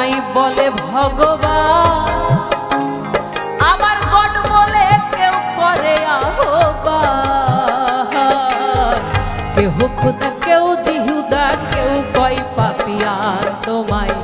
তোমায় বলে, ভগবান, আমার গড বলে কেউ করে আহ্বান। কেহ খুদা, কেউ জিহুদা, কেউ কয় পাপিয়ার তোমায়।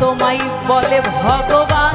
তোমায় বলে, ভগবান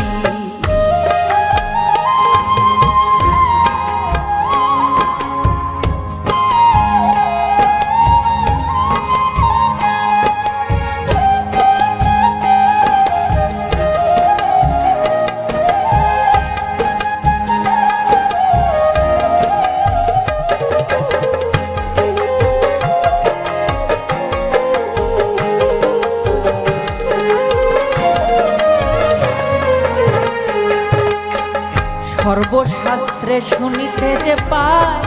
সর্বশাস্ত্রে শুনিতে যে পায়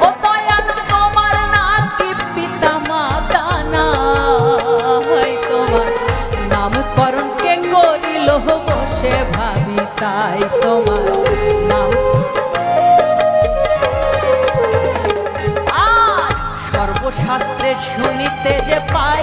তোমার তোমার। ভাবি তাই তোমার নাম। সর্বশাস্ত্রে শুনিতে যে পাই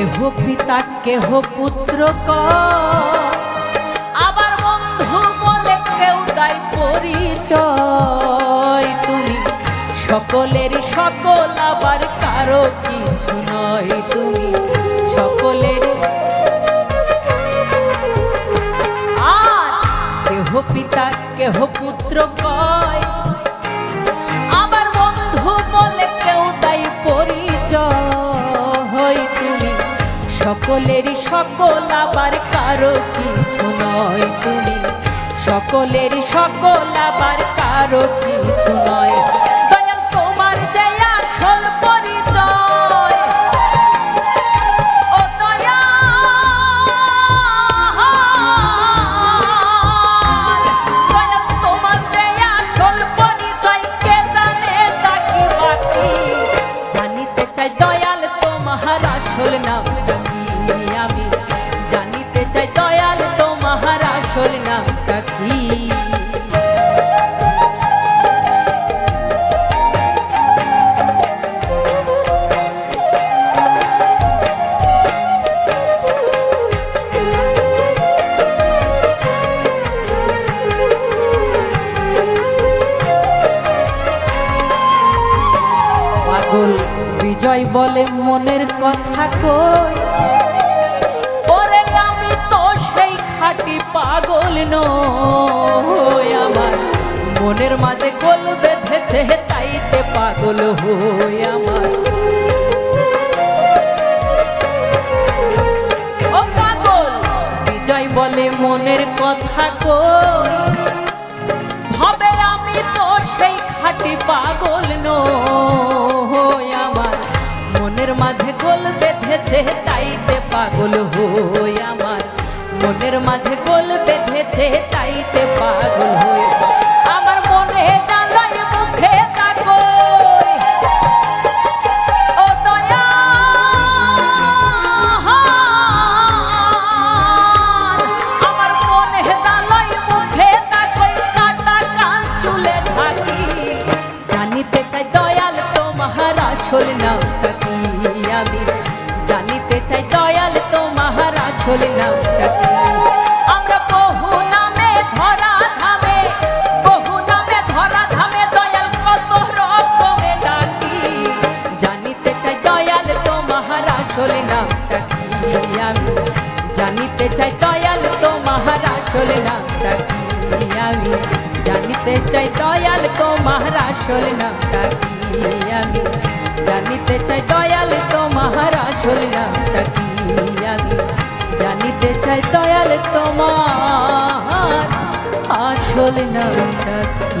কেহ পিতা, কেহ পুত্র ক আবার বন্ধু বলে কেউ দায় পরিচয়। তুমি সকলেরই সকল, আবার কারও কিছু নয়। তুমি সকলের আর কেহ পিতা, কেহ পুত্র কয়। সকলেরই সকল আবার কারও কিছু নয় তুমি। সকলের সকল আবার কারও কিছু নয়। চাই দয়াল তোমার আসল নামটা কি? পাগল বিজয় বলে মনের কথা কই? বেঁধেছে তাইতে পাগল হই আমার। ও পাগল, বিজয় বলে মনের কথা কই। হবে আমি তো সেই খাঁটি পাগল নই আমার। মনের মাঝে গোল বেঁধেছে তাইতে পাগল হই আমার। মনের মাঝে গোল বেঁধেছে তাইতে পাগল আসল নামটা কি আমি জানিতে চাই? দয়াল তোমার আসল নামটা কি? আমরা বহু নামে ধরা ধামে, বহু নামে ধরা ধামে দয়াল কত রকমে ডাকি। জানিতে চাই দয়াল তোমার আসল নামটা কি আমি? জানিতে চাই দয়াল তোমার আসল নামটা চাই দয়াল